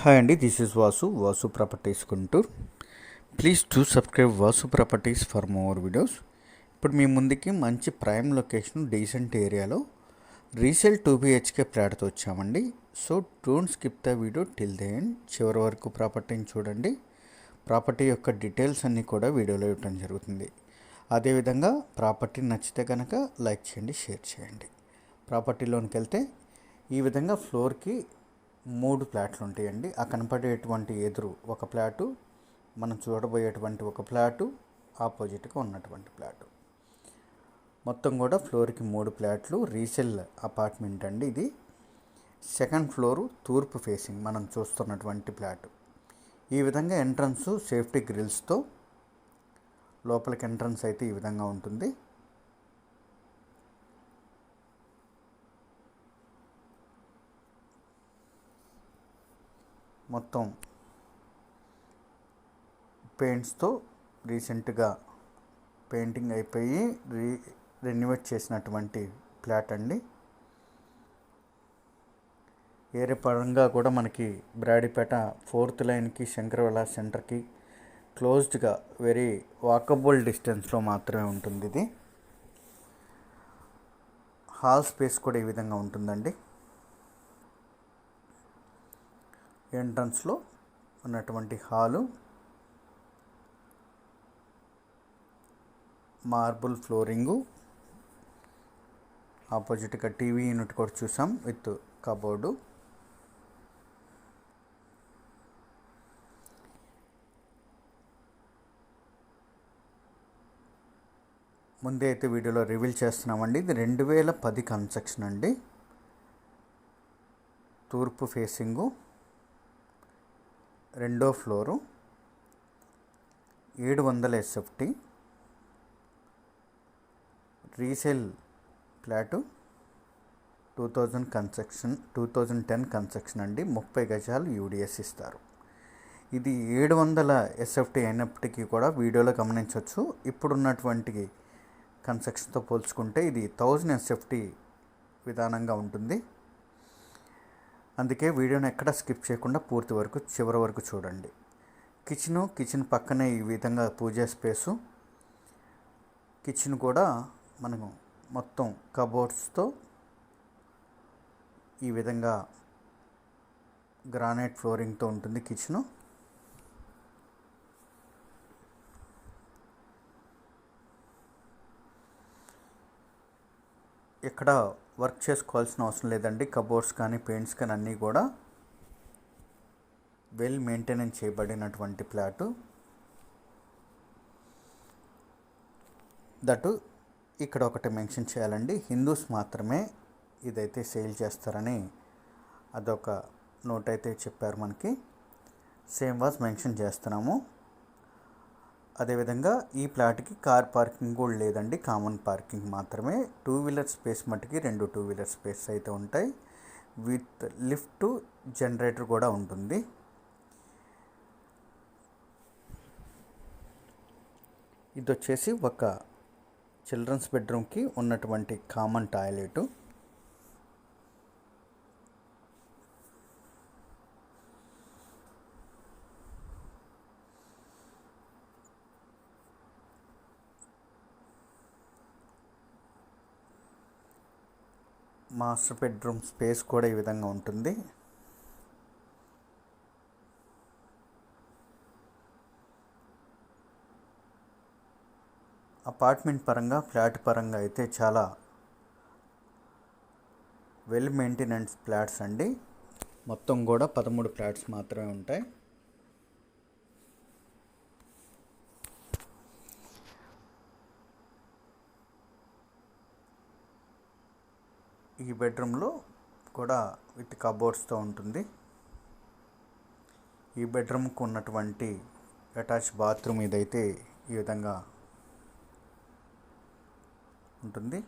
Hi అండి this is Vasu Vasu properties Guntur please to subscribe Vasu properties for more videos ఇప్పుడు మీ ముందుకి మంచి ప్రైమ్ లొకేషన్ డీసెంట్ ఏరియాలో రీసేల్ టూ బిహెచ్కే ఫ్లాట్తో వచ్చామండి. So don't skip the video till the end చివరి వరకు ప్రాపర్టీని చూడండి. ప్రాపర్టీ యొక్క డీటెయిల్స్ అన్నీ కూడా వీడియోలో ఇవ్వడం జరుగుతుంది. అదేవిధంగా ప్రాపర్టీ నచ్చితే కనుక లైక్ చేయండి షేర్ చేయండి. ప్రాపర్టీలోనికి వెళ్తే ఈ విధంగా ఫ్లోర్కి మూడు ప్లాట్లు ఉంటాయండి. ఆ కనపడేటువంటి ఎదురు ఒక ప్లాటు మనం చూడబోయేటువంటి ఒక ప్లాటు ఆపోజిట్గా ఉన్నటువంటి ప్లాటు. మొత్తం కూడా ఫ్లోర్కి మూడు ప్లాట్లు రీసెల్ అపార్ట్మెంట్ అండి ఇది. సెకండ్ ఫ్లోరు తూర్పు ఫేసింగ్ మనం చూస్తున్నటువంటి ప్లాటు. ఈ విధంగా ఎంట్రన్స్ సేఫ్టీ గ్రిల్స్తో లోపలికి ఎంట్రన్స్ అయితే ఈ విధంగా ఉంటుంది. మొత్తం పెయింట్స్తో రీసెంట్గా పెయింటింగ్ అయిపోయి రీ రెన్యువేట్ చేసినటువంటి ఫ్లాట్ అండి. ఏరే పరంగా కూడా మనకి బ్రాడీపేట ఫోర్త్ లైన్కి శంకరవల సెంటర్కి క్లోజ్డ్గా వెరీ వాకబుల్ డిస్టెన్స్లో మాత్రమే ఉంటుంది ఇది హాల్ స్పేస్ కూడా ఈ విధంగా ఉంటుందండి. ఎంట్రన్స్లో ఉన్నటువంటి హాలు. Marble flooring. ఆపోజిట్గా టీవీ యూనిట్ కూడా చూసాం విత్ కబోర్డు. ముందే అయితే వీడియోలో రివీల్ చేస్తున్నామండి. ఇది రెండు వేల పది కన్స్ట్రక్షన్ అండి. తూర్పు ఫేసింగు. రెండో ఫ్లోరు ఏడు వందల SFT resale flat two thousand construction two thousand ten construction అండి. ముప్పై గజాలు యూడిఎస్ ఇస్తారు. ఇది ఏడు వందల ఎస్ఎఫ్టీ అయినప్పటికీ కూడా వీడియోలో గమనించవచ్చు. ఇప్పుడున్నటువంటి కన్స్ట్రక్షన్తో పోల్చుకుంటే ఇది థౌజండ్ ఎస్ఎఫ్టీ విధానంగా ఉంటుంది. అందుకే వీడియోని ఎక్కడ స్కిప్ చేయకుండా పూర్తి వరకు చివరి వరకు చూడండి. కిచెను కిచెన్ పక్కనే ఈ విధంగా పూజా స్పేసు. కిచెన్ కూడా మనము మొత్తం కబోర్డ్స్తో ఈ విధంగా గ్రానైట్ ఫ్లోరింగ్తో ఉంటుంది కిచెను. ఇక్కడ వర్క్ చేసుకోవాల్సిన అవసరం లేదండి. కబోర్డ్స్ కానీ పెయింట్స్ కానీ అన్నీ కూడా వెల్ మెయింటెనెన్స్ చేయబడినటువంటి ఫ్లాటు. దట్ ఇక్కడ ఒకటి మెన్షన్ చేయాలండి. హిందూస్ మాత్రమే ఇదైతే సేల్ చేస్తారని అదొక నోట్ అయితే చెప్పారు మనకి. సేమ్ వాజ్ మెన్షన్ చేస్తున్నాము. అదేవిధంగా ఈ ప్లాట్కి కార్ పార్కింగ్ కూడా లేదండి. కామన్ పార్కింగ్ మాత్రమే. టూ వీలర్ స్పేస్ మట్టుకి రెండు టూ వీలర్ స్పేస్ అయితే ఉంటాయి. విత్ లిఫ్ట్ జనరేటర్ కూడా ఉంటుంది. ఇది వచ్చేసి ఒక చిల్డ్రన్స్ బెడ్రూమ్కి ఉన్నటువంటి common toilet. Master bedroom space కూడా ఈ విధంగా ఉంటుంది. అపార్ట్మెంట్ పరంగా ఫ్లాట్ పరంగా అయితే చాలా వెల్ మెయింటెనెన్స్ ఫ్లాట్స్ అండి. మొత్తం కూడా పదమూడు ఫ్లాట్స్ మాత్రమే ఉంటాయి. ఈ బెడ్రూమ్లో కూడా విత్ కబోర్డ్స్తో ఉంటుంది. ఈ బెడ్రూమ్కి ఉన్నటువంటి అటాచ్ బాత్రూమ్ ఇదైతే ఈ విధంగా ఉంటుంది.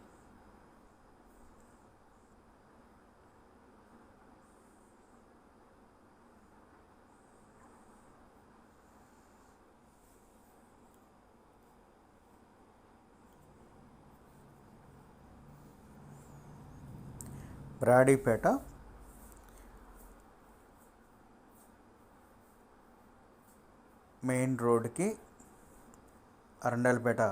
బ్రాడీపేట. మెయిన్ రోడ్కి అరండలపేట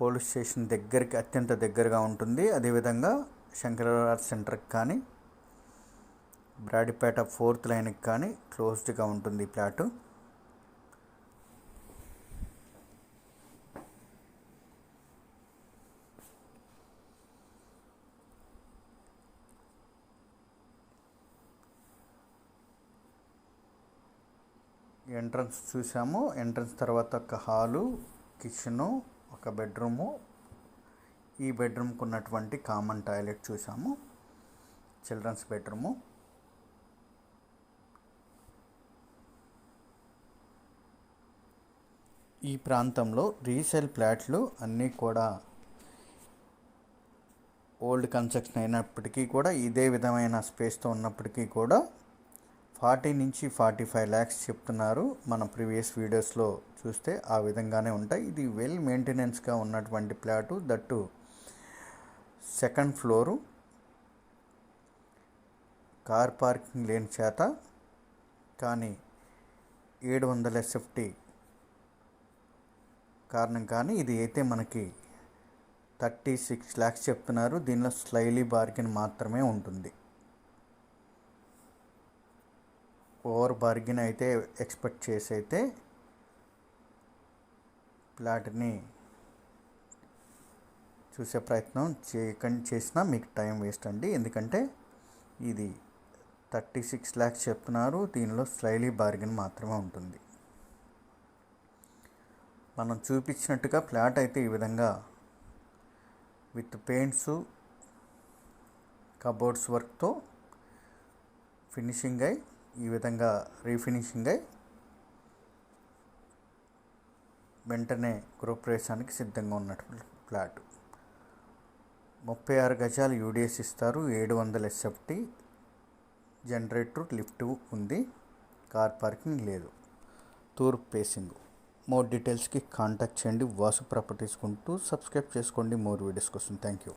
పోలీస్ స్టేషన్ దగ్గరికి అత్యంత దగ్గరగా ఉంటుంది. అదేవిధంగా శంకరాచార్య సెంటర్కి కానీ బ్రాడీపేట ఫోర్త్ లైన్కి కానీ క్లోజ్డ్గా ఉంటుంది ప్లాటు ఎంట్రన్స్ చూసాము. ఎంట్రన్స్ తర్వాత ఒక హాలు కిచెను ఒక బెడ్రూము. ఈ బెడ్రూమ్కి ఉన్నటువంటి కామన్ టాయిలెట్ చూసాము. Children's bedroom. ఈ ప్రాంతంలో రీసేల్ ఫ్లాట్లు అన్నీ కూడా ఓల్డ్ కన్స్ట్రక్షన్ అయినప్పటికీ కూడా ఇదే విధమైన స్పేస్తో ఉన్నప్పటికీ కూడా ఫార్టీ నుంచి ఫార్టీ ఫైవ్ ల్యాక్స్ చెప్తున్నారు. మన ప్రీవియస్ వీడియోస్లో చూస్తే ఆ విధంగానే ఉంటాయి. ఇది వెల్ మెయింటెనెన్స్గా ఉన్నటువంటి plot. That second floor. Car parking లేని చేత. కానీ ఏడు వందల ఎస్ఎఫ్టీ కారణం కానీ ఇది అయితే మనకి థర్టీ సిక్స్ ల్యాక్స్ చెప్తున్నారు. దీనిలో స్లైలీ బార్గెన్ మాత్రమే ఉంటుంది. ఓవర్ బార్గెన్ అయితే ఎక్స్పెక్ట్ చేసి అయితే ప్లాట్ని చూసే ప్రయత్నం చేయకండి చేసినా మీకు టైం వేస్ట్ అండి. ఎందుకంటే ఇది థర్టీ సిక్స్ ల్యాక్స్ చెప్తున్నారు. దీనిలో స్లైలీ బార్గెన్ మాత్రమే ఉంటుంది. మనం చూపించినట్టుగా ఫ్లాట్ అయితే ఈ విధంగా విత్ పెయింట్స్ కబోర్డ్స్ వర్క్తో ఫినిషింగ్ అయి ఈ విధంగా రీఫినిషింగ్ అయి వెంటనే గృహప్రవేశానికి సిద్ధంగా ఉన్నటువంటి ఫ్లాట్. ముప్పై ఆరు గజాలు యూడిఎస్ ఇస్తారు. ఏడు వందల ఎస్ఎఫ్టీ జనరేటర్ లిఫ్ట్ ఉంది. కార్ పార్కింగ్ లేదు. తూర్పు పేసింగ్ మోర్ డీటెయిల్స్కి కాంటాక్ట్ చేయండి. వాసు ప్రాపర్టీస్ కొంటూ సబ్స్క్రైబ్ చేసుకోండి. మోర్ వీడియోస్ కోసం థ్యాంక్ యూ